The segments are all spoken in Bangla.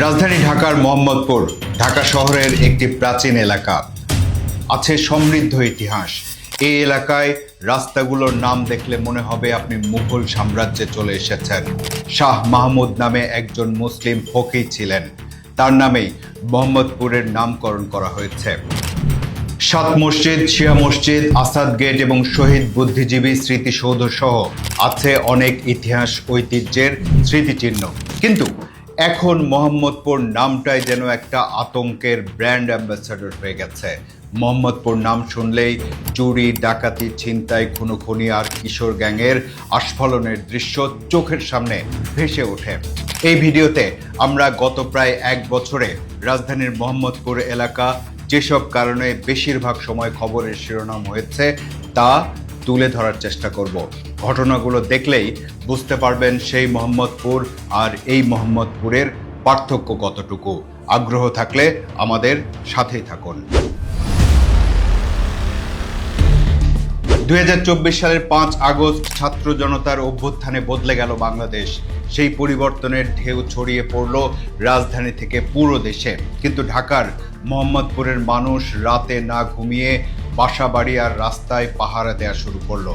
রাজধানী ঢাকার মোহাম্মদপুর, ঢাকা শহরের একটি প্রাচীন এলাকা। আছে সমৃদ্ধ ইতিহাস। এই এলাকায় রাস্তাগুলোর নাম দেখলে মনে হবে আপনি মুঘল সাম্রাজ্যে চলে এসেছেন। শাহ মাহমুদ নামে একজন মুসলিম ফকির ছিলেন। তার নামেই মোহাম্মদপুরের নামকরণ করা হয়েছে। সাত মসজিদ, শিয়া মসজিদ, আসাদ গেট এবং শহীদ বুদ্ধিজীবী স্মৃতিসৌধ সহ আছে অনেক ইতিহাস ঐতিহ্যের স্মৃতিচিহ্ন। কিন্তু এখন মোহাম্মদপুর নামটাই যেন একটা আতঙ্কের ব্র্যান্ড অ্যাম্বাসাডর হয়ে গেছে। মোহাম্মদপুর নাম শুনলেই চুরি, ডাকাতি, ছিনতাই, খুনোখুনি আর কিশোর গ্যাংয়ের আস্ফলনের দৃশ্য চোখের সামনে ভেসে ওঠে। এই ভিডিওতে আমরা গত প্রায় এক বছরে রাজধানীর মোহাম্মদপুর এলাকা যেসব কারণে বেশিরভাগ সময় খবরের শিরোনাম হয়েছে তা তুলে ধরার চেষ্টা করব। ঘটনাগুলো দেখলেই বুঝতে পারবেন সেই মোহাম্মদপুর আর এই মোহাম্মদপুরের পার্থক্য কতটুকু। আগ্রহ থাকলে আমাদের সাথেই থাকুন। দু হাজার চব্বিশ সালের পাঁচ আগস্ট ছাত্র জনতার অভ্যুত্থানে বদলে গেল বাংলাদেশ। সেই পরিবর্তনের ঢেউ ছড়িয়ে পড়ল রাজধানী থেকে পুরো দেশে। কিন্তু ঢাকার মোহাম্মদপুরের মানুষ রাতে না ঘুমিয়ে বাসা বাড়ি আর রাস্তায় পাহারা দেওয়া শুরু করল।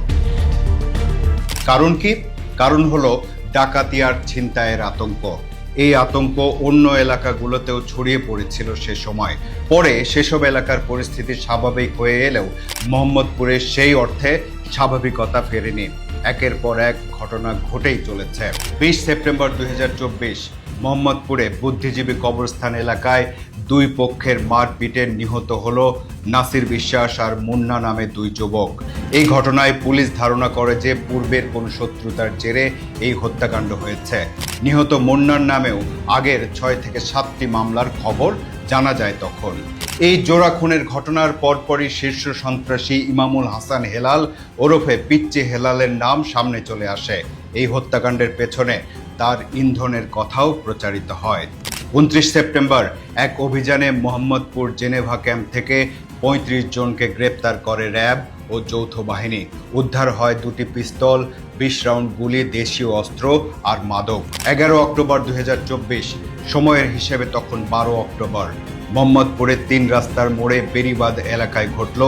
কারণ কি? কারণ হলো ডাকাতি আর ছিনতাইয়ের আতঙ্ক। এই আতঙ্ক অন্য এলাকাগুলোতেও ছড়িয়ে পড়েছিল সে সময়। পরে সেসব এলাকার পরিস্থিতি স্বাভাবিক হয়ে এলেও মোহাম্মদপুরে সেই অর্থে স্বাভাবিকতা ফেরেনি। একের পর এক ঘটনা ঘটেই চলেছে। বিশ সেপ্টেম্বর দুই হাজার চব্বিশ, মোহাম্মদপুরে বুদ্ধিজীবী কবরস্থান এলাকায় দুই পক্ষের মারপিটে নিহত হল নাসির বিশ্বাস আর মুন্না নামে দুই যুবক। এই ঘটনায় পুলিশ ধারণা করে যে পূর্বের কোনো শত্রুতার জেরে এই হত্যাকাণ্ড হয়েছে। নিহত মুন্নার নামেও আগের ছয় থেকে সাতটি মামলার খবর জানা যায় তখন। এই জোড়া খুনের ঘটনার পরপরই শীর্ষ সন্ত্রাসী ইমামুল হাসান হেলাল ওরফে পিচ্চি হেলালের নাম সামনে চলে আসে। এই হত্যাকাণ্ডের পেছনে তার ইন্ধনের কথাও প্রচারিত হয়। উনত্রিশ সেপ্টেম্বর এক অভিযানে মোহাম্মদপুর জেনেভা ক্যাম্প থেকে পঁয়ত্রিশ জনকে গ্রেপ্তার করে র্যাব ও যৌথ বাহিনী। উদ্ধার হয় দুটি পিস্তল, বিশ রাউন্ড গুলি, দেশীয় অস্ত্র আর মাদক। এগারো অক্টোবর দু হাজার চব্বিশ, সময়ের হিসেবে তখন বারো অক্টোবর। মোহাম্মদপুরের তিন রাস্তার মোড়ে বেরিবাদ এলাকায় ঘটল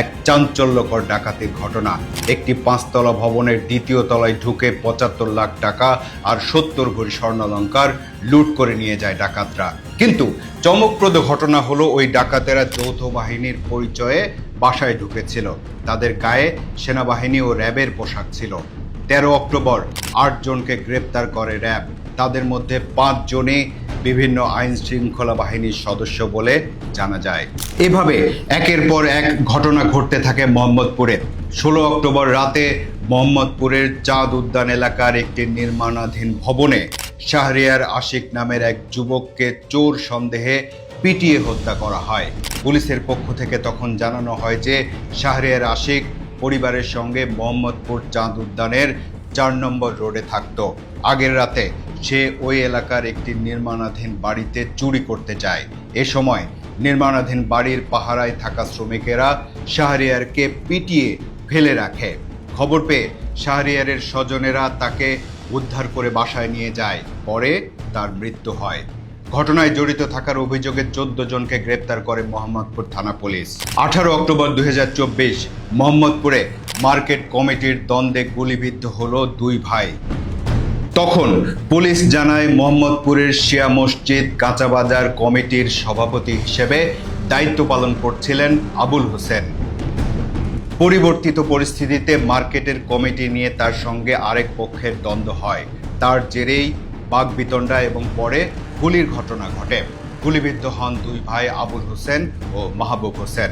এক চাঞ্চল্যকর ডাকাতির ঘটনা। একটি পাঁচতলা ভবনের দ্বিতীয় তলায় ঢুকে পঁচাত্তর লাখ টাকা আর সত্তর ভরি স্বর্ণালঙ্কার লুট করে নিয়ে যায় ডাকাতরা। কিন্তু চমকপ্রদ ঘটনা হলো ওই ডাকাতেরা যৌথ বাহিনীর পরিচয়ে বাসায় ঢুকেছিল। তাদের গায়ে সেনাবাহিনী ও র্যাবের পোশাক ছিল। তেরো অক্টোবর আটজনকে গ্রেপ্তার করে র্যাব। তাদের মধ্যে পাঁচ জনে বিভিন্ন আইন শৃঙ্খলা বাহিনীর সদস্য বলে জানা যায়। এভাবে একের পর এক ঘটনা ঘটতে থাকে মোহাম্মদপুরে। ষোলো অক্টোবর রাতে মোহাম্মদপুরের চাঁদ উদ্যান এলাকার একটি নির্মাণাধীন ভবনে শাহরিয়ার আশিক নামের এক যুবককে চোর সন্দেহে পিটিয়ে হত্যা করা হয়। পুলিশের পক্ষ থেকে তখন জানানো হয় যে, শাহরিয়ার আশিক পরিবারের সঙ্গে মোহাম্মদপুর চাঁদ উদ্যানের চার নম্বর রোডে থাকতো। আগের রাতে সে ওই এলাকার একটি নির্মাণাধীন বাড়িতে চুরি করতে যায়। এ সময় নির্মাণাধীন বাড়ির পাহারায় থাকা শ্রমিকেরা শাহরিয়ারকে পিটিয়ে ফেলে রাখে। খবর পেয়ে শাহরিয়ারের স্বজনেরা তাকে উদ্ধার করে বাসায় নিয়ে যায়। পরে তার মৃত্যু হয়। ঘটনায় জড়িত থাকার অভিযোগে চোদ্দ জনকে গ্রেপ্তার করে মোহাম্মদপুর থানা পুলিশ। আঠারো অক্টোবর দুই হাজার চব্বিশ মোহাম্মদপুরে মার্কেট কমিটির দ্বন্দ্বে গুলিবিদ্ধ হলো দুই ভাই। তখন পুলিশ জানায় মোহাম্মদপুরের শিয়া মসজিদ কাঁচাবাজার কমিটির সভাপতি হিসেবে দায়িত্ব পালন করছিলেন আবুল হোসেন। পরিবর্তিত পরিস্থিতিতে মার্কেটের কমিটি নিয়ে তার সঙ্গে আরেক পক্ষের দ্বন্দ্ব হয়। তার জেরেই বাগবিতণ্ডা এবং পরে গুলির ঘটনা ঘটে। গুলিবিদ্ধ হন দুই ভাই আবুল হোসেন ও মাহবুব হোসেন।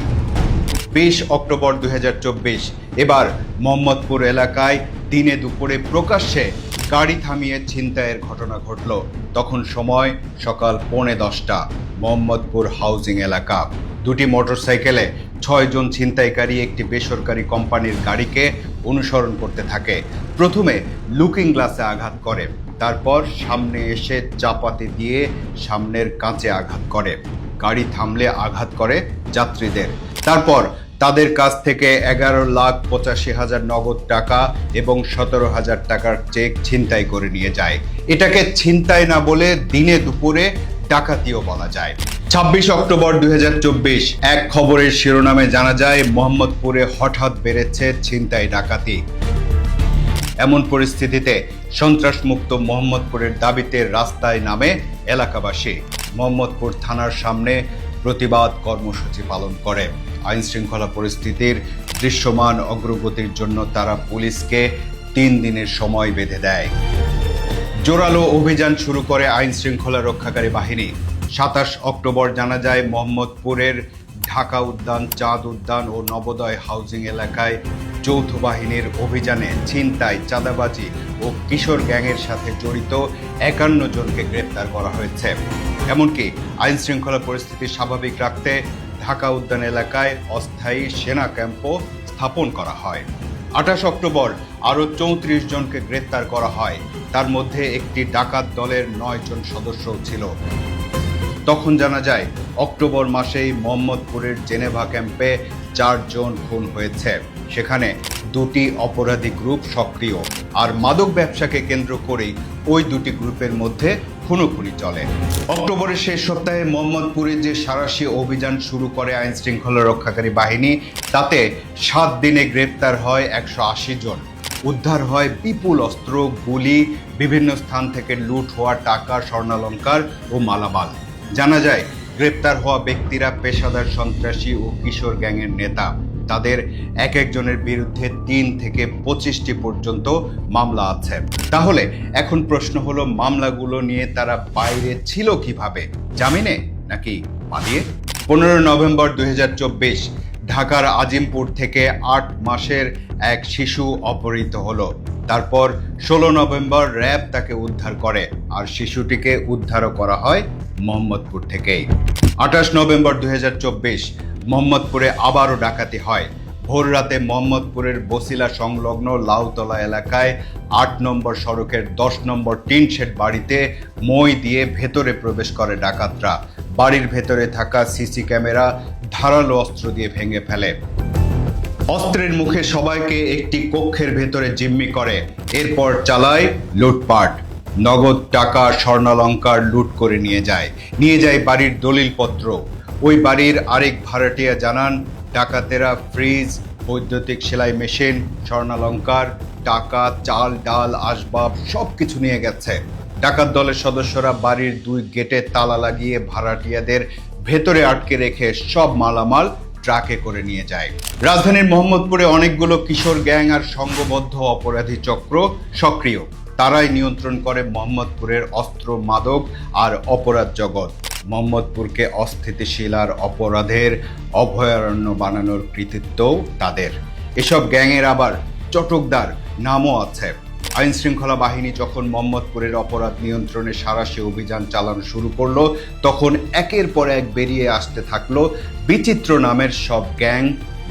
বিশ অক্টোবর দুই হাজার চব্বিশ, এবার মোহাম্মদপুর এলাকায় দিনে দুপুরে প্রকাশ্যে গাড়ি থামিয়ে ছিনতাইয়ের ঘটনা ঘটল। তখন সময় সকাল পৌনে দশটা। মোহাম্মদপুর হাউজিং এলাকা। দুটি মোটরসাইকেলে ছয়জন ছিনতাইকারী একটি বেসরকারি কোম্পানির গাড়িকে অনুসরণ করতে থাকে। প্রথমে লুকিং গ্লাসে আঘাত করে। তারপর সামনে এসে চাপাতি দিয়ে সামনের কাঁচে আঘাত করে। গাড়ি থামলে আঘাত করে যাত্রীদের। তারপর তাদের কাছ থেকে এগারো লাখ পঁচাশি হাজার নগদ টাকা এবং সতেরো হাজার টাকার চেক ছিনতাই করে নিয়ে যায়। এটাকে ছিনতাই না বলে দিনে দুপুরে ডাকাতিও বলা যায়। ছাব্বিশ অক্টোবর দুই এক খবরের শিরোনামে জানা যায়, মোহাম্মদপুরে হঠাৎ বেড়েছে ছিনতাই ডাকাতি। এমন পরিস্থিতিতে সন্ত্রাসমুক্ত মোহাম্মদপুরের দাবিতে রাস্তায় নামে এলাকাবাসী। মোহাম্মদপুর থানার সামনে প্রতিবাদ কর্মসূচি পালন করে। আইন শৃঙ্খলা পরিস্থিতির দৃশ্যমান অগ্রগতির জন্য তারা পুলিশকে তিন দিনের সময় বেঁধে দেয়। জোরালো অভিযান শুরু করে আইন শৃঙ্খলা রক্ষাকারী বাহিনী। সাতাশ অক্টোবর জানা যায়, মোহাম্মদপুরের ঢাকা উদ্যান, চাঁদ উদ্যান ও নবোদয় হাউজিং এলাকায় যৌথ বাহিনীর অভিযানে ছিনতাই, চাঁদাবাজি ও কিশোর গ্যাংয়ের সাথে জড়িত একান্ন জনকে গ্রেপ্তার করা হয়েছে। এমনকি আইন শৃঙ্খলা পরিস্থিতি স্বাভাবিক রাখতে ঢাকা উদ্যান এলাকায় অস্থায়ী সেনা ক্যাম্পও স্থাপন করা হয়। আঠাশ অক্টোবর আরও চৌত্রিশ জনকে গ্রেপ্তার করা হয়। তার মধ্যে একটি ডাকাত দলের নয় জন সদস্যও ছিল। তখন জানা যায়, অক্টোবর মাসেই মোহাম্মদপুরের জেনেভা ক্যাম্পে চারজন খুন হয়েছে। সেখানে দুটি অপরাধী গ্রুপ সক্রিয়। আর মাদক ব্যবসাকে কেন্দ্র করেই ওই দুটি গ্রুপের মধ্যে খুনোখুনি চলে। অক্টোবরের শেষ সপ্তাহে মোহাম্মদপুরে যে সারাশি অভিযান শুরু করে আইন শৃঙ্খলা রক্ষাকারী বাহিনী, তাতে সাত দিনে গ্রেপ্তার হয় একশো আশি জন। উদ্ধার হয় বিপুল অস্ত্র, গুলি, বিভিন্ন স্থান থেকে লুট হওয়া টাকা, স্বর্ণালঙ্কার ও মালামাল। জানা যায়, গ্রেপ্তার হওয়া ব্যক্তিরা পেশাদার সন্ত্রাসী ও কিশোর গ্যাংয়ের নেতা। তাদের এক একজনের বিরুদ্ধে তিন থেকে পঁচিশটি পর্যন্ত মামলা আছে। তাহলে এখন প্রশ্ন হলো, মামলাগুলো নিয়ে তারা বাইরে ছিল কীভাবে? জামিনে নাকি পালিয়ে? পনেরো নভেম্বর দুই ঢাকার আজিমপুর থেকে আট মাসের এক শিশু অপহৃত হলো। তারপর ষোলো নভেম্বর র্যাব তাকে উদ্ধার করে, আর শিশুটিকে উদ্ধারও করা হয় মোহাম্মদপুর থেকেই। আঠাশ নভেম্বর দুই হাজার চব্বিশ মোহাম্মদপুরে আবারও ডাকাতি হয়। ভোর রাতে মোহাম্মদপুরের বসিলা সংলগ্ন লাউতলা এলাকায় আট নম্বর সড়কের দশ নম্বর টিন শেড বাড়িতে মই দিয়ে ভেতরে প্রবেশ করে ডাকাতরা। বাড়ির ভেতরে থাকা সিসি ক্যামেরা ধারালো অস্ত্র দিয়ে ভেঙে ফেলে। অস্ত্রের মুখে সবাইকে একটি কক্ষের ভেতরে জিম্মি করে। এরপর চালায় লুটপাট। নগদ টাকা, স্বর্ণালঙ্কার লুট করে নিয়ে যায়। নিয়ে যায় বাড়ির দলিলপত্র। ওই বাড়ির আরেক ভাড়াটিয়া জানান, ডাকাতেরা ফ্রিজ, বৈদ্যুতিক সেলাই মেশিন, স্বর্ণালঙ্কার, টাকা, চাল, ডাল, আসবাব সব কিছু নিয়ে গেছে। ডাকাত দলের সদস্যরা বাড়ির দুই গেটে তালা লাগিয়ে ভাড়াটিয়াদের ভেতরে আটকে রেখে সব মালামাল ট্রাকে করে নিয়ে যায়। রাজধানীর মোহাম্মদপুরে অনেকগুলো কিশোর গ্যাং আর সংঘবদ্ধ অপরাধী চক্র সক্রিয়। তারাই নিয়ন্ত্রণ করে মোহাম্মদপুরের অস্ত্র মাদক আর অপরাধ জগৎ। মোহাম্মদপুরকে অস্থিতিশীল আর অপরাধের অভয়ারণ্য বানানোর কৃতিত্বও তাদের। এসব গ্যাংয়ের আবার চটকদার নামও আছে। আইন শৃঙ্খলা বাহিনী যখন মোহাম্মদপুরের অপরাধ নিয়ন্ত্রণে সারাশি অভিযান চালানো শুরু করল, তখন একের পর এক বেরিয়ে আসতে থাকল বিচিত্র নামের সব গ্যাং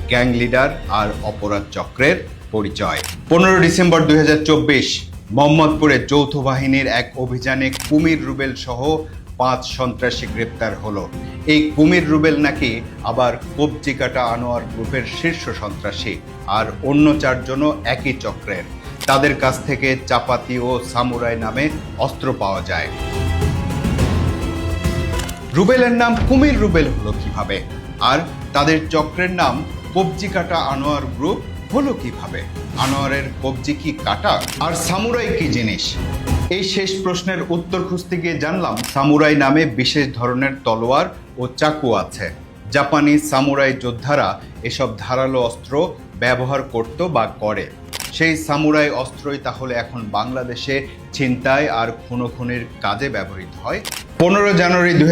গ্যাং লিডার আর অপরাধ চক্রের পরিচয়। পনেরো ডিসেম্বর দুই হাজার চব্বিশ মোহাম্মদপুরে যৌথ বাহিনীর এক অভিযানে কুমির রুবেল সহ পাঁচ সন্ত্রাসী গ্রেপ্তার হলো। এই কুমির রুবেল নাকি আবার কবজি কাটা আনোয়ার গ্রুপের শীর্ষ সন্ত্রাসী আর অন্য চারজনও একই চক্রের। তাদের কাছ থেকে চাপাতি ও সামুরাই নামে অস্ত্র পাওয়া যায়। রুবেলের নাম কুমির রুবেল হলো কীভাবে? আর তাদের চক্রের নাম কবজি কাটা আনোয়ার গ্রুপ হলো কীভাবে? আনোয়ারের কবজি কি কাটা? আর সামুরাই কি জিনিস? এই শেষ প্রশ্নের উত্তর খুঁজতে গিয়ে জানলাম, সামুরাই নামে বিশেষ ধরনের তলোয়ার ও চাকু আছে। জাপানি সামুরাই যোদ্ধারা এসব ধারালো অস্ত্র ব্যবহার করত বা করে। সেই সামুরাই অস্ত্রই তাহলে এখন বাংলাদেশে ছিনতাই আর খুনোখুনির কাজে ব্যবহৃত হয়। পনেরো জানুয়ারি দুই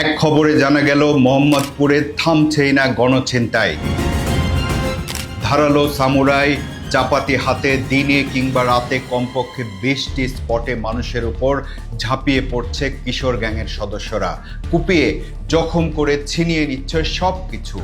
এক খবরে জানা গেল, মোহাম্মদপুরে থামছেই না গণছিনতাই। ধারালো সামুরাই চাপাতি হাতে, দিনে কিংবা রাতে কমপক্ষে বিশটি স্পটে মানুষের উপর ঝাঁপিয়ে পড়ছে কিশোর গ্যাংয়ের সদস্যরা। কুপিয়ে, জখম করে ছিনিয়ে নিচ্ছে সব কিছু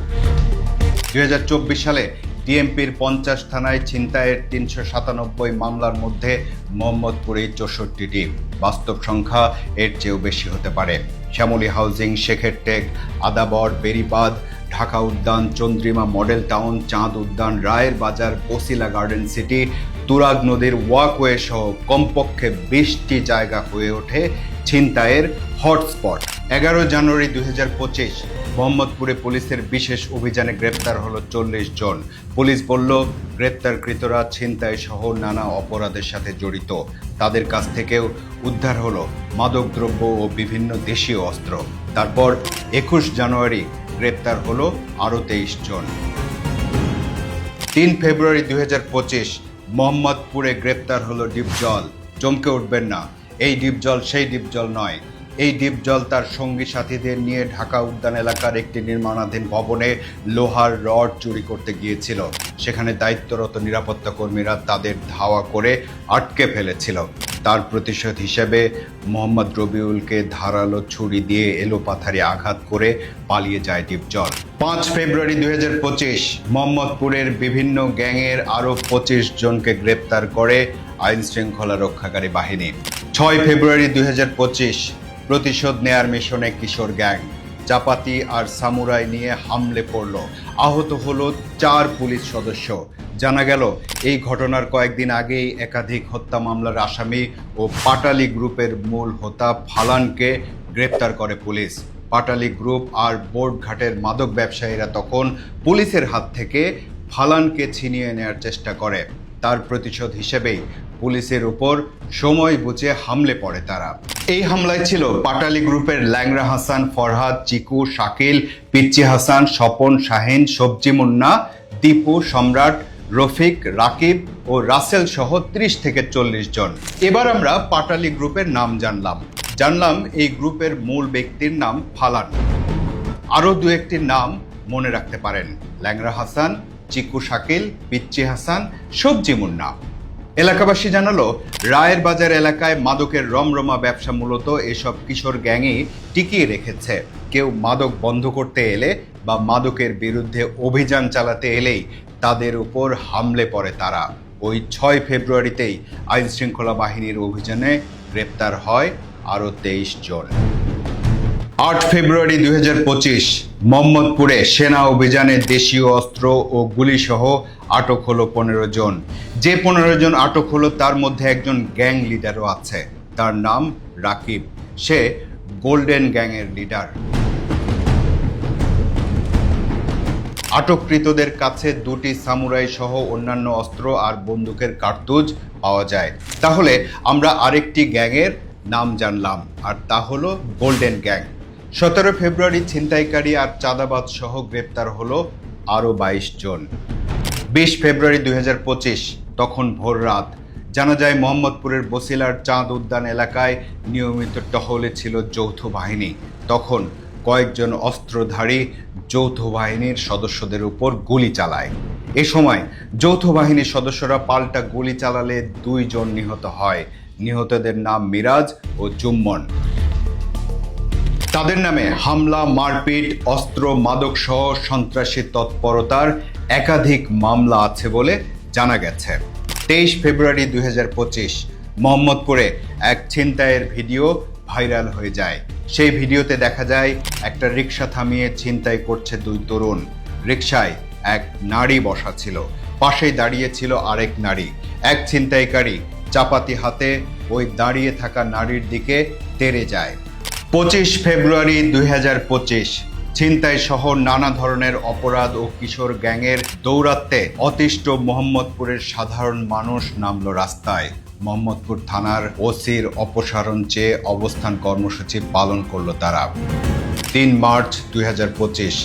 দুই সালে ডিএমপির পঞ্চাশ থানায় ছিনতাইয়ের তিনশো সাতানব্বই মামলার মধ্যে মোহাম্মদপুরে চৌষট্টিটি বাস্তব সংখ্যা এর চেয়েও বেশি হতে পারে। শ্যামলী হাউজিং, শেখের টেক, আদাবর, বেরিবাদ ঢাকা উদ্যান, চন্দ্রিমা মডেল টাউন, চাঁদ উদ্যান, রায়ের বাজার বসিলা গার্ডেন সিটি, তুরাগ নদীর ওয়াকওয়ে সহ কমপক্ষে বিশটি জায়গা হয়ে ওঠে ছিনতাইয়ের হটস্পট। এগারো জানুয়ারি দুই হাজার পঁচিশ, মোহাম্মদপুরে পুলিশের বিশেষ অভিযানে গ্রেপ্তার হলো চল্লিশ জন। পুলিশ বলল, গ্রেপ্তারকৃতরা ছিনতাই সহ নানা অপরাধের সাথে জড়িত। তাদের কাছ থেকেও উদ্ধার হলো মাদকদ্রব্য ও বিভিন্ন দেশীয় অস্ত্র। তারপর একুশ জানুয়ারি গ্রেপ্তার হল আরও তেইশ জন। তিন ফেব্রুয়ারি দুই হাজার পঁচিশ মোহাম্মদপুরে গ্রেপ্তার হলো ডিপজল। চমকে উঠবেন না। এই ডিপজল সেই ডিপজল নয়। এই ডিপজল তার সঙ্গী সাথীদের নিয়ে ঢাকা উদ্যান এলাকার একটি নির্মাণাধীন ভবনে লোহার রড চুরি করতে গিয়েছিল। সেখানে দায়িত্বরত নিরাপত্তা কর্মীরা তাদের ধাওয়া করে আটকে ফেলেছিল। তার প্রতিশোধ হিসেবে মোহাম্মদ রবিউলকে ধারালো ছুরি দিয়ে এলোপাথারি আঘাত করে পালিয়ে যায় ডিপজল পাঁচ ফেব্রুয়ারি দুই হাজার পঁচিশ, মোহাম্মদপুরের বিভিন্ন গ্যাংয়ের আরও পঁচিশ জনকে গ্রেপ্তার করে আইন শৃঙ্খলা রক্ষাকারী বাহিনী। ছয় ফেব্রুয়ারি দুই হাজার পঁচিশ প্রতিশোধ নেয়ার মিশনে কিশোর গ্যাং। চাপাতি আর সামুরাই নিয়ে হামলে পড়ল। আহত হলো চার পুলিশ সদস্য। জানা গেল, এই ঘটনার কয়েকদিন আগেই একাধিক হত্যা মামলার আসামি ও পাটালি গ্রুপের মূল হোতা ফালানকে গ্রেপ্তার করে পুলিশ। পাটালি গ্রুপ আর বোর্ডঘাটের মাদক ব্যবসায়ীরা তখন পুলিশের হাত থেকে ফালানকে ছিনিয়ে নেয়ার চেষ্টা করে। তার প্রতিশোধ হিসেবেই পুলিশের উপর সময় বুঝে হামলে পড়ে তারা। এই হামলায় ছিল পাটালি গ্রুপের ল্যাংরা হাসান, ফরহাদ, চিকু, শাকিল, পিচ্চি হাসান, স্বপন শাহিন, সবজি মুন্না, দীপু, সম্রাট, রফিক, রাকিব ও রাসেল সহ ত্রিশ থেকে চল্লিশ জন। এবার আমরা পাটালি গ্রুপের নাম জানলাম। জানলাম এই গ্রুপের মূল ব্যক্তির নাম ফালান। আরও দু একটির নাম মনে রাখতে পারেন। ল্যাংরা হাসান, চিকু শাকিল, পিচ্চি হাসান, সবজি মুন্না। এলাকাবাসী জানালো, রায়ের বাজার এলাকায় মাদকের রমরমা ব্যবসা মূলত এসব কিশোর গ্যাংই টিকিয়ে রেখেছে। কেউ মাদক বন্ধ করতে এলে বা মাদকের বিরুদ্ধে অভিযান চালাতে এলেই তাদের উপর হামলে পড়ে তারা। ওই ছয় ফেব্রুয়ারিতেই আইনশৃঙ্খলা বাহিনীর অভিযানে গ্রেপ্তার হয় আরও তেইশ জন। আট ফেব্রুয়ারি দুই হাজার পঁচিশ মোহাম্মদপুরে সেনা অভিযানে দেশীয় অস্ত্র ও গুলিসহ আটক হলো পনেরো জন। যে পনেরো জন আটক হলো, তার মধ্যে একজন গ্যাং লিডারও আছে। তার নাম রাকিব। সে গোল্ডেন গ্যাংয়ের লিডার। আটককৃতদের কাছে দুটি সামুরাই সহ অন্যান্য অস্ত্র আর বন্দুকের কার্তুজ পাওয়া যায়। তাহলে আমরা আরেকটি গ্যাংয়ের নাম জানলাম, আর তা হলো গোল্ডেন গ্যাং। সতেরো ফেব্রুয়ারি ছিনতাইকারী আর চাঁদাবাদ সহ গ্রেপ্তার হলো আরও বাইশ জন। বিশ ফেব্রুয়ারি দু হাজার পঁচিশ, তখন ভোর রাত, জানা যায় মোহাম্মদপুরের বসিলার চাঁদ উদ্যান এলাকায় নিয়মিত টহলে ছিল যৌথ বাহিনী। তখন কয়েকজন অস্ত্রধারী যৌথ বাহিনীর সদস্যদের উপর গুলি চালায়। এ সময় যৌথ বাহিনীর সদস্যরা পাল্টা গুলি চালালে দুইজন নিহত হয়। নিহতদের নাম মিরাজ ও চুম্বন। তাদের নামে হামলা, মারপিট, অস্ত্র, মাদক সহ সন্ত্রাসী তৎপরতার একাধিক মামলা আছে বলে জানা গেছে। তেইশ ফেব্রুয়ারি দুই হাজার পঁচিশ, মোহাম্মদপুরে এক ছিনতাইয়ের ভিডিও ভাইরাল হয়ে যায়। সেই ভিডিওতে দেখা যায়, একটা রিক্সা থামিয়ে ছিনতাই করছে দুই তরুণ। রিক্সায় এক নারী বসা ছিল। পাশেই দাঁড়িয়ে ছিল আরেক নারী। এক ছিনতাইকারী চাপাতি হাতে ওই দাঁড়িয়ে থাকা নারীর দিকে তেড়ে যায়। পঁচিশ ফেব্রুয়ারি দুই হাজার পঁচিশ, ছিনতাই সহ নানা ধরনের অপরাধ ও কিশোর গ্যাংয়ের দৌরাত্মে অতিষ্ঠ মোহাম্মদপুরের সাধারণ মানুষ নামল রাস্তায়। মোহাম্মদপুর থানার ওসির অপসারণ চেয়ে অবস্থান কর্মসূচি পালন করল তারা। তিন মার্চ দুই হাজার পঁচিশ,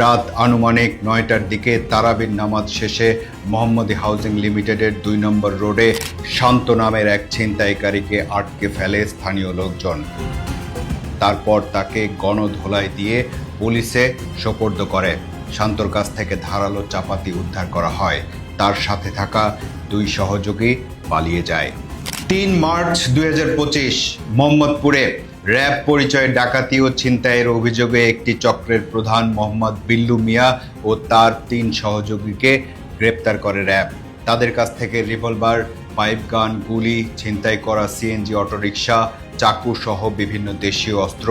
রাত আনুমানিক নয়টার দিকে তারাবির নামাজ শেষে মোহাম্মদী হাউজিং লিমিটেডের দুই নম্বর রোডে শান্ত নামের এক ছিনতাইকারীকে আটকে ফেলে স্থানীয় লোকজন। তারপর তাকে গণধোলাই দিয়ে পুলিশে সোপর্দ করে। শান্তর কাছ থেকে ধারালো চাপাতি উদ্ধার করা হয়। তার সাথে থাকা দুই সহযোগী পালিয়ে যায়। তিন মার্চ দুই হাজার পঁচিশ, মোহাম্মদপুরে র্যাব পরিচয়ে ডাকাতি ও ছিনতাইয়ের অভিযোগে একটি চক্রের প্রধান মোহাম্মদ বিল্লু মিয়া ও তার তিন সহযোগীকে গ্রেপ্তার করে র্যাব। তাদের কাছ থেকে রিভলভার পাইপ গান গুলি, ছিনতাই করা সিএনজি, অটোরিকশা চাকু সহ বিভিন্ন দেশীয় অস্ত্র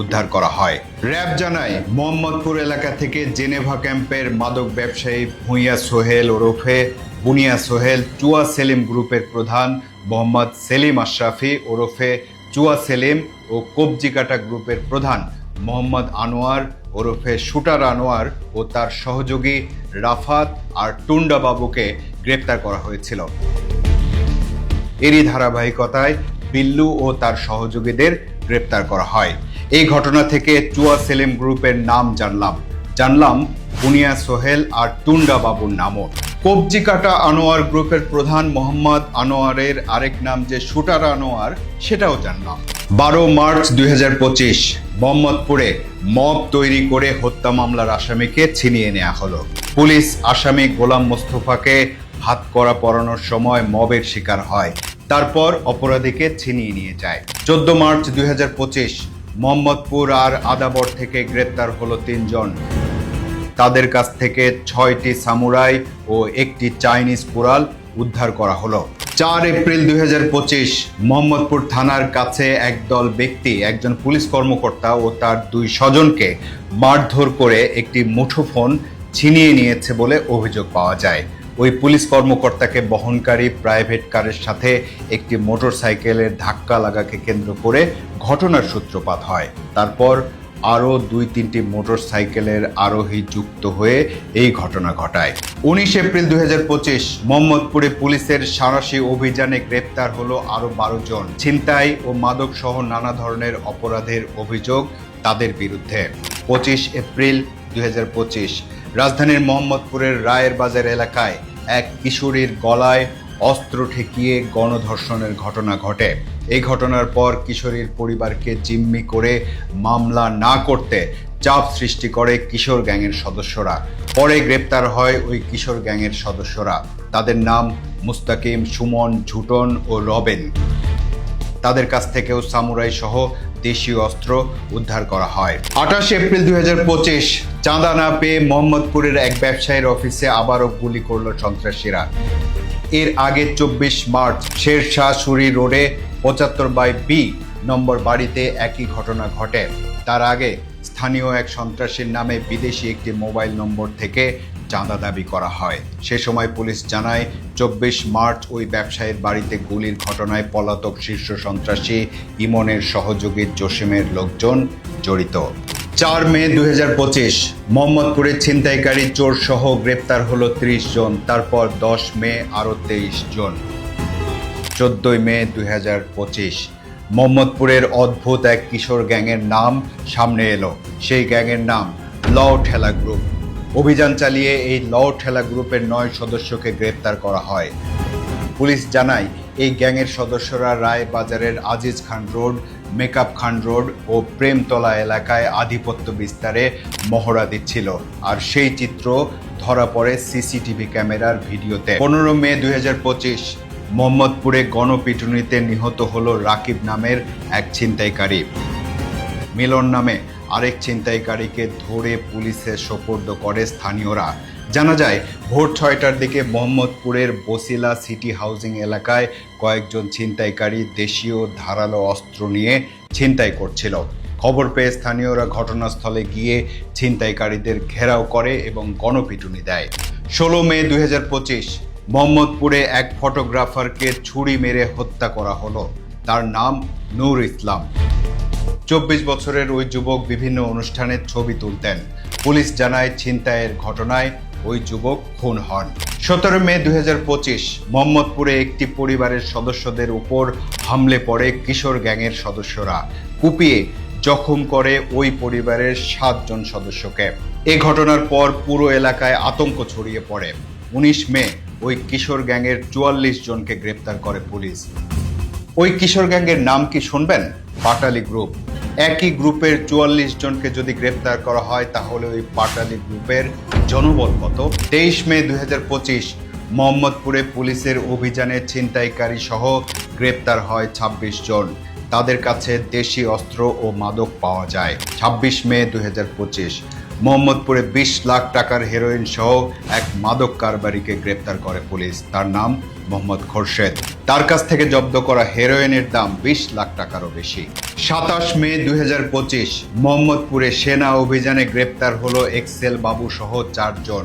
উদ্ধার করা হয়। র্যাব জানায়, মোহাম্মদপুর এলাকা থেকে জেনেভা ক্যাম্পের মাদক ব্যবসায়ী ভুঁইয়া সোহেল ওরফে বুনিয়া সোহেল, চুয়া সেলিম গ্রুপের প্রধান মোহাম্মদ সেলিম আশরাফি ওরফে চুয়া সেলিম ও কবজিকাটা গ্রুপের প্রধান মোহাম্মদ আনোয়ার ওরফে শুটার আনোয়ার ও তার সহযোগী রাফাত আর টুন্ডা বাবুকে গ্রেপ্তার করা হয়েছিল। এরই ধারাবাহিকতায় বিল্লু ও তার সহযোগীদের গ্রেপ্তার করা হয়। এই ঘটনা থেকে চুয়া সেলিম গ্রুপের নাম জানলাম। জানলাম বুনিয়া সোহেল আর টুন্ডা বাবুর নামও। কবজি কাটা আনোয়ার গ্রুপের প্রধান মোহাম্মদ আনোয়ারের আরেক নাম যে শুটার আনোয়ার, সেটাও জানলাম। বারো মার্চ দুই মোহাম্মদপুরে মব তৈরি করে হত্যা মামলার আসামিকে ছিনিয়ে নেওয়া হলো। পুলিশ আসামি গোলাম মোস্তফাকে হাত করা পরানোর সময় মবের শিকার হয়। তারপর অপরাধীকে ছিনিয়ে নিয়ে যায়। চোদ্দ মার্চ দুই মোহাম্মদপুর আর আদাবর থেকে গ্রেপ্তার হলো তিনজন। তাদের কাছ থেকে ছয়টি সামুরাই ও একটি চাইনিজ কুড়াল উদ্ধার করা হলো। চার এপ্রিল দুই হাজার পঁচিশ, মোহাম্মদপুর থানার কাছে একদল ব্যক্তি, একজন পুলিশ কর্মকর্তা ও তার দুই স্বজনকে মারধর করে একটি মুঠোফোন ছিনিয়ে নিয়েছে বলে অভিযোগ পাওয়া যায়। ওই পুলিশ কর্মকর্তাকে বহনকারী প্রাইভেট কারের সাথে একটি মোটরসাইকেলের ধাক্কা লাগাকে কেন্দ্র করে ঘটনার সূত্রপাত হয়। তারপর আরও দুই তিনটি মোটরসাইকেলের আরোহী যুক্ত হয়ে এই ঘটনা ঘটায়। উনিশ এপ্রিল দুই মোহাম্মদপুরে পুলিশের সাঁড়াশি অভিযানে গ্রেপ্তার হলো আরও বারো জন। ছিনতাই ও মাদক সহ নানা ধরনের অপরাধের অভিযোগ তাদের বিরুদ্ধে। পঁচিশ এপ্রিল দুই হাজার পঁচিশ রাজধানীর মোহাম্মদপুরের রায়ের বাজার এলাকায় এক কিশোরীর গলায় অস্ত্র ঠেকিয়ে গণধর্ষণের ঘটনা ঘটে। এই ঘটনার পর কিশোরীর পরিবারকে জিম্মি করে মামলা না করতে চাপ সৃষ্টি করে কিশোর গ্যাংয়ের সদস্যরা। পরে গ্রেপ্তার হয় ওই কিশোর গ্যাংয়ের সদস্যরা। তাদের নাম মুস্তাকিম, সুমন, ঝুটন ও রবেন। তাদের কাছ থেকেও সামুরাই সহ দেশীয় অস্ত্র উদ্ধার করা হয়। আঠাশে এপ্রিল দুই চাঁদা না পেয়ে মোহাম্মদপুরের এক ব্যবসায়ীর অফিসে আবারও গুলি করল সন্ত্রাসীরা। এর আগে চব্বিশ মার্চ শেরশাহ সুরি রোডে পঁচাত্তর বাই বি নম্বর বাড়িতে একই ঘটনা ঘটে। তার আগে স্থানীয় এক সন্ত্রাসীর নামে বিদেশি একটি মোবাইল নম্বর থেকে চাঁদা দাবি করা হয়। সে সময় পুলিশ জানায়, চব্বিশ মার্চ ওই ব্যবসায়ীর বাড়িতে গুলির ঘটনায় পলাতক শীর্ষ সন্ত্রাসী ইমনের সহযোগী জসিমের লোকজন জড়িত। চার মে দুই মোহাম্মদপুরের ছিনতাইকারী চোর সহ গ্রেপ্তার হলো ত্রিশ জন, তারপর দশ মে আরও তেইশ জন। চোদ্দই মে দুই হাজার পঁচিশ, মোহাম্মদপুরের অদ্ভুত এক কিশোর গ্যাংয়ের নাম সামনে এলো। সেই গ্যাংয়ের নাম ল ঠেলা গ্রুপ। অভিযান চালিয়ে এই লও ঠেলা গ্রুপের নয় সদস্যকে গ্রেপ্তার করা হয়। পুলিশ জানায়, এই গ্যাংয়ের সদস্যরা রায় বাজারের আজিজ খান রোড, মেকআপ খান রোড ও প্রেমতলা এলাকায় আধিপত্য বিস্তারে মহড়া দিচ্ছিল। আর সেই চিত্র ধরা পড়ে সিসিটিভি ক্যামেরার ভিডিওতে। পনেরো মে দু হাজার পঁচিশ, মোহাম্মদপুরে গণপিটুনিতে নিহত হল রাকিব নামের এক ছিনতাইকারী। মিলন নামে আরেক ছিনতাইকারীকে ধরে পুলিশের সোপর্দ করে স্থানীয়রা। জানা যায়, ভোর ছয়টার দিকে মোহাম্মদপুরের বসিলা সিটি হাউজিং এলাকায় কয়েকজন ছিনতাইকারী দেশীয় ধারালো অস্ত্র নিয়ে ছিনতাই করছিল। খবর পেয়ে স্থানীয়রা ঘটনাস্থলে গিয়ে ছিনতাইকারীদের ঘেরাও করে এবং গণপিটুনি দেয়। ষোলো মে দু হাজার পঁচিশ, মোহাম্মদপুরে এক ফটোগ্রাফারকে ছুরি মেরে হত্যা করা হলো। তার নাম নূর ইসলাম। চব্বিশ বছরের ওই যুবক বিভিন্ন অনুষ্ঠানে ছবি তুলতেন। পুলিশ জানায় ছিনতাইয়ের ঘটনায় ওই যুবক খুন হন। সতেরো মে দুই মোহাম্মদপুরে একটি পরিবারের সদস্যদের উপর হামলে পড়ে কিশোর গ্যাংয়ের সদস্যরা। কুপিয়ে জখম করে ওই পরিবারের সাতজন সদস্যকে। এ ঘটনার পর পুরো এলাকায় আতঙ্ক ছড়িয়ে পড়ে। উনিশ মে ওই কিশোর গ্যাংয়ের চুয়াল্লিশ জনকে গ্রেপ্তার করে পুলিশ। ওই কিশোর গ্যাংয়ের নাম কি শুনবেন? পাটালি গ্রুপ। একই গ্রুপের চুয়াল্লিশ জনকে যদি গ্রেপ্তার করা হয়, তাহলে ওই পাটালি গ্রুপের জনবল কত? তেইশ মে দুই মোহাম্মদপুরে পুলিশের অভিযানে ছিনতাইকারী সহ গ্রেপ্তার হয় ২৬ জন। তাদের কাছে দেশি অস্ত্র ও মাদক পাওয়া যায়। ২৬ মে দুই হাজার পঁচিশ, মোহাম্মদপুরে বিশ লাখ টাকার হেরোইন সহ এক মাদক কারবারিকে গ্রেপ্তার করে পুলিশ। তার নাম মোহাম্মদ খোরশেদ। তার কাছ থেকে জব্দ করা হেরোইনের দাম বিশ লাখ টাকারও বেশি। সাতাশ মে দুই হাজার পঁচিশ, মোহাম্মদপুরে সেনা অভিযানে গ্রেপ্তার হলো এক্সেল বাবু সহ চারজন।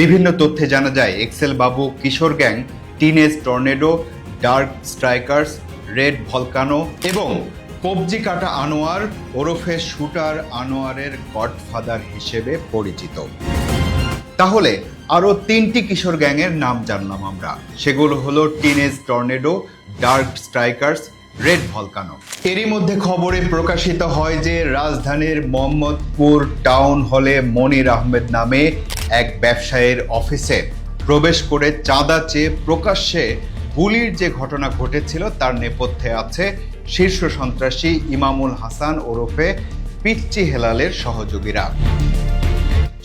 বিভিন্ন তথ্যে জানা যায়, এক্সেল বাবু কিশোর gang, teenage tornado, dark strikers, red volcano এবং কবজি কাটা আনোয়ার ওরফে শুটার আনোয়ারের গডফাদার হিসেবে পরিচিত। তাহলে আরও তিনটি কিশোর গ্যাংয়ের নাম জানলাম আমরা। সেগুলো হলো teenage tornado dark strikers red volcano এরই মধ্যে খবরে প্রকাশিত হয় যে রাজধানীর মোহাম্মদপুর টাউন হলে মনির আহমেদ নামে এক ব্যবসায়ীর অফিসে প্রবেশ করে চাঁদা চেয়ে প্রকাশ্যে গুলির যে ঘটনা ঘটেছিল তার নেপথ্যে আছে শীর্ষ সন্ত্রাসী ইমামুল হাসান ওরফে পিচ্চি হেলালের সহযোগীরা।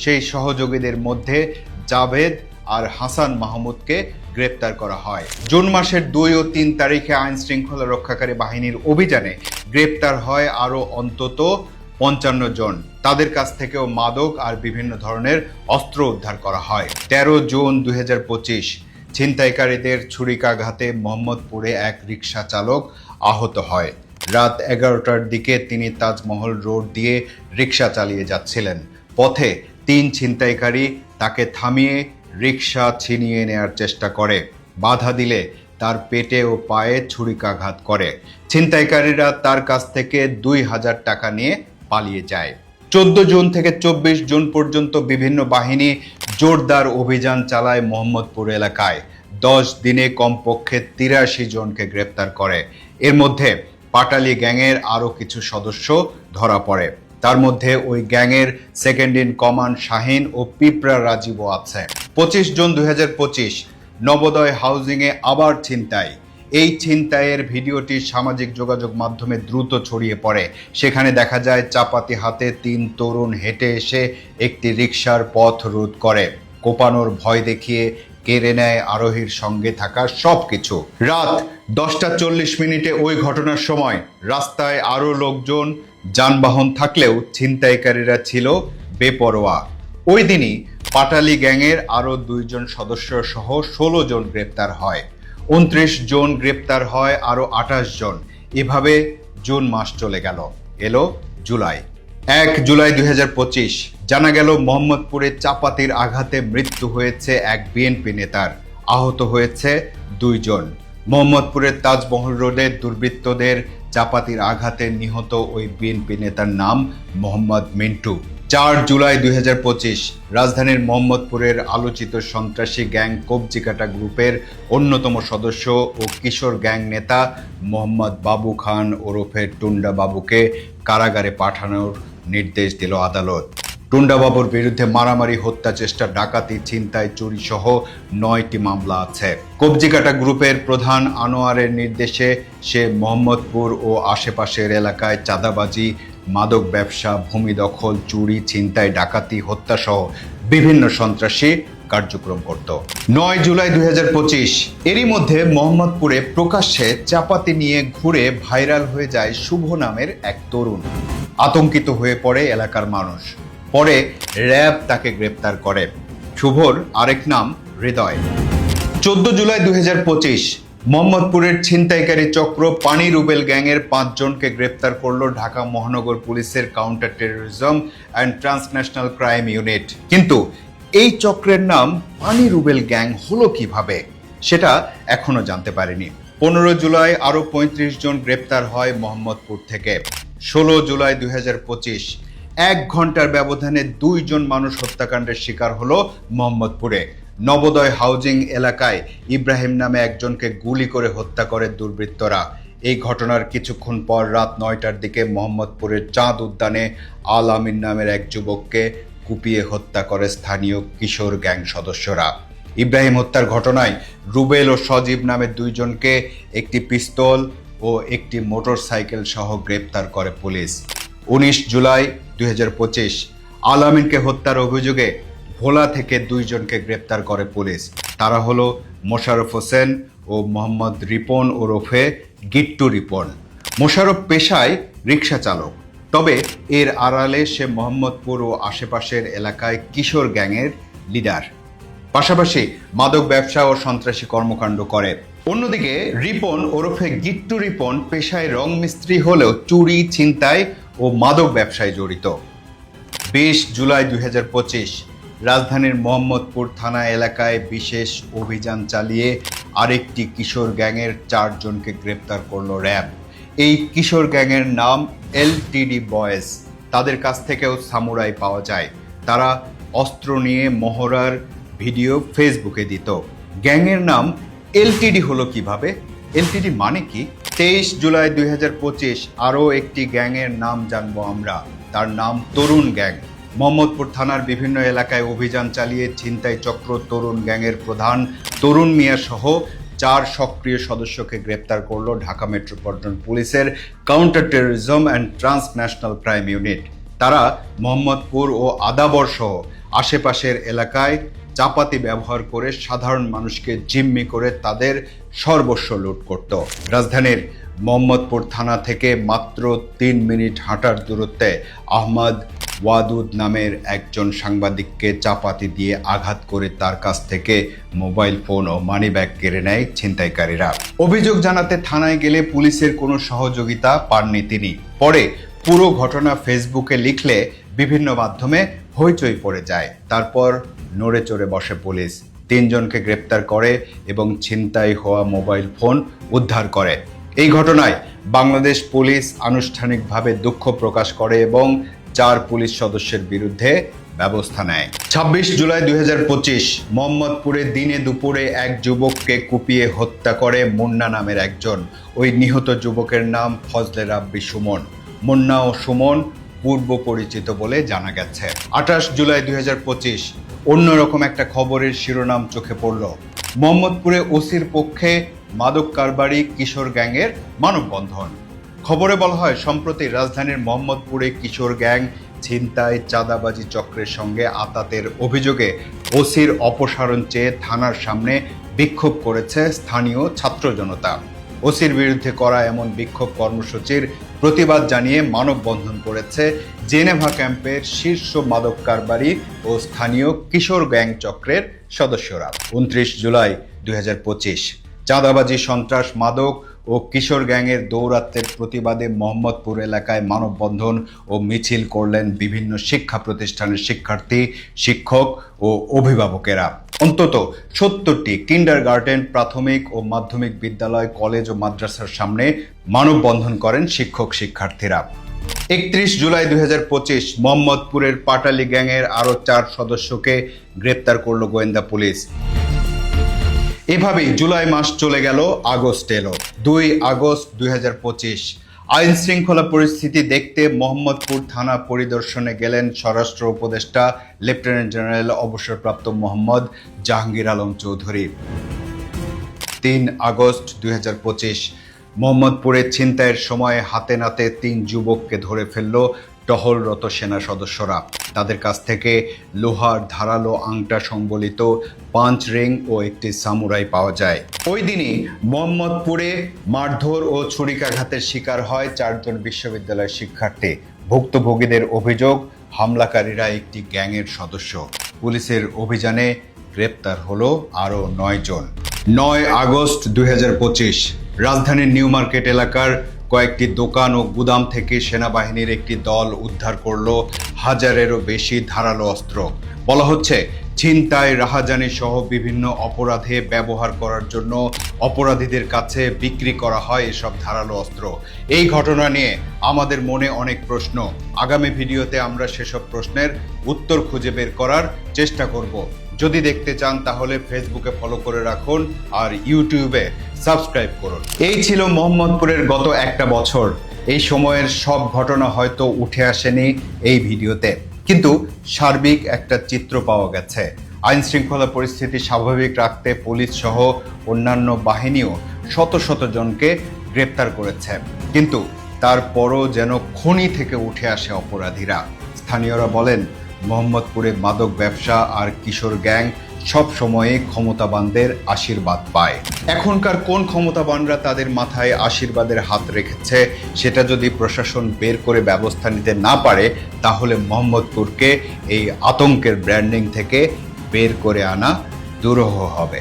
সেই সহযোগীদের মধ্যে জাভেদ আর হাসান মাহমুদকে গ্রেপ্তার করা হয়। জুন মাসের দুই ও তিন তারিখে আইন শৃঙ্খলা রক্ষাকারী বাহিনীর অভিযানে গ্রেপ্তার হয় আরও অন্তত পঞ্চান্ন জন। তাদের কাছ থেকেও মাদক আর বিভিন্ন ধরনের অস্ত্র উদ্ধার করা হয়। তেরো জুন দুই হাজার পঁচিশ, ছিনতাইকারীদের ছুরিকাঘাতে মোহাম্মদপুরে এক রিক্সা চালক আহত হয়। রাত এগারোটার দিকে তিনি তাজমহল রোড দিয়ে রিক্সা চালিয়ে যাচ্ছিলেন। পথে তিন ছিনতাইকারী তাকে থামিয়ে রিক্সা ছিনিয়ে নেয়ার চেষ্টা করে। বাধা দিলে তার পেটে ও পায়ে ছুরিকাঘাত করে। ছিনতাইকারীরা তার কাছ থেকে দুই হাজার টাকা নিয়ে পালিয়ে যায়। চোদ্দ জুন থেকে চব্বিশ জুন পর্যন্ত বিভিন্ন বাহিনী জোরদার অভিযান চালায় মোহাম্মদপুর এলাকায়। দশ দিনে কমপক্ষে তিরাশি জনকে গ্রেপ্তার করে। এর মধ্যে পাটালি গ্যাংয়ের আরও কিছু সদস্য ধরা পড়ে। তার মধ্যে ওই গ্যাংয়ের সেকেন্ড ইন কমান্ড শাহিন ও পিঁপড়া রাজীবও আছে। পঁচিশ জুন দুই হাজার পঁচিশ, নবোদয় হাউজিংয়ে আবার ছিনতাই। এই ছিনতাইয়ের ভিডিওটি সামাজিক যোগাযোগ মাধ্যমে দ্রুত ছড়িয়ে পড়ে। সেখানে দেখা যায়, চাপাতি হাতে তিন তরুণ হেঁটে এসে একটি রিক্সার পথ রোধ করে। কোপানোর ভয় দেখিয়ে কেড়ে নেয় আরোহীর সঙ্গে থাকা সব কিছু রাত দশটা চল্লিশ মিনিটে ওই ঘটনার সময় রাস্তায় আরও লোকজন যানবাহন থাকলেও ছিনতাইকারীরা ছিল বেপরোয়া। ওই দিনই পাটালি গ্যাংয়ের আরও দুইজন সদস্য সহ ষোলো জন গ্রেপ্তার হয়। উনত্রিশ জন গ্রেপ্তার হয়, আরও আঠাশ জন। এভাবে জুন মাস চলে গেল। এলো জুলাই। এক জুলাই দুই হাজার পঁচিশ, জানা গেল মোহাম্মদপুরে চাপাতির আঘাতে মৃত্যু হয়েছে এক বিএনপি নেতার। আহত হয়েছে দুইজন। মোহাম্মদপুরের তাজমহল রোডে দুর্বৃত্তদের চাপাতির আঘাতে নিহত ওই বিএনপি নেতার নাম মোহাম্মদ মিন্টু। চার জুলাই দুই হাজার পঁচিশ, রাজধানীর মোহাম্মদপুরের আলোচিত সন্ত্রাসী গ্যাং কবজিকাটা গ্রুপের অন্যতম সদস্য ও কিশোর গ্যাং নেতা মোহাম্মদ বাবু খান ওরফে টুন্ডা বাবুকে কারাগারে পাঠানোর নির্দেশ দিল আদালত। টুন্ডা বাবুর বিরুদ্ধে মারামারি, হত্যা চেষ্টা, ডাকাতি, ছিনতাই চুরি সহ নয়টি মামলা আছে। কবজিকাটা গ্রুপের প্রধান আনোয়ারের নির্দেশে সে মোহাম্মদপুর ও আশেপাশের এলাকায় চাঁদাবাজি, মাদক ব্যবসা, ভূমি দখল, চুরি, ছিনতাই, ডাকাতি হত্যা সহ বিভিন্ন সন্ত্রাসী কার্যক্রম করত। নয় জুলাই দুই হাজার পঁচিশ, এরই মধ্যে মোহাম্মদপুরে প্রকাশ্যে চাপাতি নিয়ে ঘুরে ভাইরাল হয়ে যায় শুভ নামের এক তরুণ। আতঙ্কিত হয়ে পড়ে এলাকার মানুষ। পরে র্যাব তাকে গ্রেপ্তার করে। শুভর আরেক নাম হৃদয়। চোদ্দ জুলাই দুই মোহাম্মদপুরের ছিনতাইকারী চক্র পানি রুবেল গ্যাংয়ের পাঁচজনকে গ্রেপ্তার করল ঢাকা মহানগর পুলিশের counter terrorism and transnational crime unit. কিন্তু এই চক্রের নাম পানি রুবেল গ্যাং হলো কীভাবে, সেটা এখনও জানতে পারেনি। পনেরো জুলাই আরও পঁয়ত্রিশ জন গ্রেপ্তার হয় মোহাম্মদপুর থেকে। ষোলো জুলাই দুই হাজার পঁচিশ এক ঘণ্টার ব্যবধানে দুইজন মানুষ হত্যাকাণ্ডের শিকার হলো মোহাম্মদপুরে। নবোদয় হাউজিং এলাকায় ইব্রাহিম নামে একজনকে গুলি করে হত্যা করে দুর্বৃত্তরা। এই ঘটনার কিছুক্ষণ পর রাত নয়টার দিকে মোহাম্মদপুরের চাঁদ উদ্যানে আল আমিন নামের এক যুবককে কুপিয়ে হত্যা করে স্থানীয় কিশোর গ্যাং সদস্যরা। ইব্রাহিম হত্যার ঘটনায় রুবেল ও সজীব নামের দুইজনকে একটি পিস্তল ও একটি মোটরসাইকেল সহ গ্রেপ্তার করে পুলিশ। উনিশ জুলাই দুই আলামিনকে হত্যার অভিযোগে ভোলা থেকে দুইজনকে গ্রেপ্তার করে পুলিশ। তারা হলো মোশারফ হোসেন ও মোহাম্মদ রিপন ওরফে গিট্টু রিপন। মোশারফ পেশায় রিক্সা চালক, তবে এর আড়ালে সে মোহাম্মদপুর ও আশেপাশের এলাকায় কিশোর গ্যাংয়ের লিডার। পাশাপাশি মাদক ব্যবসা ও সন্ত্রাসী কর্মকাণ্ড করে। অন্যদিকে রিপন ওরফে গিট্টু রিপন পেশায় রং মিস্ত্রি হলেও চুরি, ছিনতাই ও মাদক ব্যবসায় জড়িত। বিশ জুলাই দুই হাজার পঁচিশ, রাজধানীর মোহাম্মদপুর থানা এলাকায় বিশেষ অভিযান চালিয়ে আরেকটি কিশোর গ্যাংয়ের চারজনকে গ্রেপ্তার করল র্যাব। এই কিশোর গ্যাংয়ের নাম এলটিডি বয়েজ। তাদের কাছ থেকেও সামুরাই পাওয়া যায়। তারা অস্ত্র নিয়ে মহড়ার ভিডিও ফেসবুকে দিত। গ্যাংয়ের নাম এলটিডি হলো কীভাবে? এলটিডি মানে কি? তেইশ জুলাই দুই হাজার পঁচিশ আরও একটি গ্যাংয়ের নাম জানব আমরা। তার নাম তরুণ গ্যাং। মোহাম্মদপুর থানার বিভিন্ন এলাকায় অভিযান চালিয়ে ছিনতাই চক্র তরুণ গ্যাংয়ের প্রধান তরুণ মিয়া সহ চার সক্রিয় সদস্যকে গ্রেপ্তার করল ঢাকা মেট্রোপলিটন পুলিশের counter terrorism and transnational crime unit. তারা মোহাম্মদপুর ও আদাবর সহ আশেপাশের এলাকায় চাপাতি ব্যবহার করে সাধারণ মানুষকে জিম্মি করে তাদের সর্বস্ব লুট করত। রাজধানীর মোহাম্মদপুর থানা থেকে মাত্র তিন মিনিট হাঁটার দূরত্বে আহমদ ওয়াদুদ নামের একজন সাংবাদিককে চাপাতি দিয়ে আঘাত করে তার কাছ থেকে মোবাইল ফোন ও মানিব্যাগ কেড়ে নেয় ছিনতাইকারীরা। অভিযোগ জানাতে থানায় গেলে পুলিশের কোনো সহযোগিতা পাননি তিনি। পরে পুরো ঘটনা ফেসবুকে লিখলে বিভিন্ন মাধ্যমে হইচই পড়ে যায়। তারপর নড়ে চড়ে বসে পুলিশ। তিনজনকে গ্রেপ্তার করে এবং ছিনতাই হওয়া মোবাইল ফোন উদ্ধার করে। এই ঘটনায় বাংলাদেশ পুলিশ আনুষ্ঠানিকভাবে দুঃখ প্রকাশ করে এবং চার পুলিশ সদস্যের বিরুদ্ধে ব্যবস্থা নেয়। ছাব্বিশ জুলাই দুই হাজার পঁচিশ, মোহাম্মদপুরে দিনে দুপুরে এক যুবককে কুপিয়ে হত্যা করে মুন্না নামের একজন। ওই নিহত যুবকের নাম ফজলে রাব্বি সুমন। মুন্না ও সুমন পূর্ব পরিচিত বলে জানা গেছে। আঠাশ জুলাই দুই অন্যরকম একটা খবরের শিরোনাম চোখে পড়ল। মোহাম্মদপুরে ওসির পক্ষে মাদক কারবারি কিশোর গ্যাংয়ের মানববন্ধন। খবরে বলা হয়, সম্প্রতি রাজধানীর মোহাম্মদপুরে কিশোর গ্যাং ছিনতাই, চাঁদাবাজি চক্রের সঙ্গে আতাতের অভিযোগে ওসির অপসারণ চেয়ে থানার সামনে বিক্ষোভ করেছে স্থানীয় ছাত্র জনতা। ওসির বিরুদ্ধে করা এমন বিক্ষোভ কর্মসূচির প্রতিবাদ জানিয়ে মানববন্ধন করেছে জেনেভা ক্যাম্পের শীর্ষ মাদক কারবারি ও স্থানীয় কিশোর গ্যাং চক্রের সদস্যরা। উনত্রিশ জুলাই দুই হাজার পঁচিশ। চাঁদাবাজি, সন্ত্রাস, মাদক ও কিশোর গ্যাংয়ের দৌরাত্মের প্রতিবাদে মোহাম্মদপুর এলাকায় মানববন্ধন ও মিছিল করলেন বিভিন্ন শিক্ষা প্রতিষ্ঠানের শিক্ষার্থী, শিক্ষক ও অভিভাবকেরা। অন্তত সত্তরটি কিন্ডার গার্ডেন প্রাথমিক ও মাধ্যমিক বিদ্যালয়, কলেজ ও মাদ্রাসার সামনে মানববন্ধন করেন শিক্ষক শিক্ষার্থীরা। একত্রিশ জুলাই দুই হাজার পঁচিশ মোহাম্মদপুরের পাটালি গ্যাংয়ের আরও চার সদস্যকে গ্রেপ্তার করল গোয়েন্দা পুলিশ। এভাবেই জুলাই মাস চলে গেল, আগস্ট এলো। দুই আগস্ট দুই আইন শৃঙ্খলা পরিস্থিতি দেখতে মোহাম্মদপুর থানা পরিদর্শনে গেলেন স্বরাষ্ট্র উপদেষ্টা লেফটেন্যান্ট জেনারেল অবসরপ্রাপ্ত মোহাম্মদ জাহাঙ্গীর আলম চৌধুরী। তিন আগস্ট দুই মোহাম্মদপুরে ছিনতাইয়ের সময় হাতে নাতে তিন যুবককে ধরে ফেলল টহলরত সেনা সদস্যরা। তাদের কাছ থেকে লোহার ধারালো আংটা সংবলিত পাঁচ রিং ও একটি সামুরাই পাওয়া যায়। ওই দিনই মোহাম্মদপুরে মারধর ও ছুরিকাঘাতের শিকার হয় চারজন বিশ্ববিদ্যালয়ের শিক্ষার্থী। ভুক্তভোগীদের অভিযোগ, হামলাকারীরা একটি গ্যাংয়ের সদস্য। পুলিশের অভিযানে গ্রেপ্তার হলো আরও নয় জন। নয় আগস্ট দুই হাজার পঁচিশ, রাজধানীর নিউ মার্কেট এলাকার কয়েকটি দোকান ও গুদাম থেকে সেনাবাহিনীর একটি দল উদ্ধার করল হাজারেরও বেশি ধারালো অস্ত্র। বলা হচ্ছে, ছিনতাই, রাহাজানি সহ বিভিন্ন অপরাধে ব্যবহার করার জন্য অপরাধীদের কাছে বিক্রি করা হয় এসব ধারালো অস্ত্র। এই ঘটনা নিয়ে আমাদের মনে অনেক প্রশ্ন। আগামী ভিডিওতে আমরা সেসব প্রশ্নের উত্তর খুঁজে বের করার চেষ্টা করব। যদি দেখতে চান তাহলে ফেসবুকে ফলো করে রাখুন আর ইউটিউবে সাবস্ক্রাইব করুন। এই ছিল মোহাম্মদপুরের গত একটা বছর। এই সময়ের সব ঘটনা হয়তো উঠে আসেনি এই ভিডিওতে। কিন্তু সার্বিক একটা চিত্র পাওয়া গেছে। আইন শৃঙ্খলা পরিস্থিতি স্বাভাবিক রাখতে পুলিশ সহ অন্যান্য বাহিনীও শত শত জনকে গ্রেপ্তার করেছে। কিন্তু তারপরও যেন খনি থেকে উঠে আসে অপরাধীরা। স্থানীয়রা বলেন, মোহাম্মদপুরে মাদক ব্যবসা আর কিশোর গ্যাং সব সময়ে ক্ষমতাবানদের আশীর্বাদ পায়। এখনকার কোন ক্ষমতাবানরা তাদের মাথায় আশীর্বাদের হাত রেখেছে, সেটা যদি প্রশাসন বের করে ব্যবস্থা নিতে না পারে, তাহলে মোহাম্মদপুরকে এই আতঙ্কের ব্র্যান্ডিং থেকে বের করে আনা দুরহ হবে।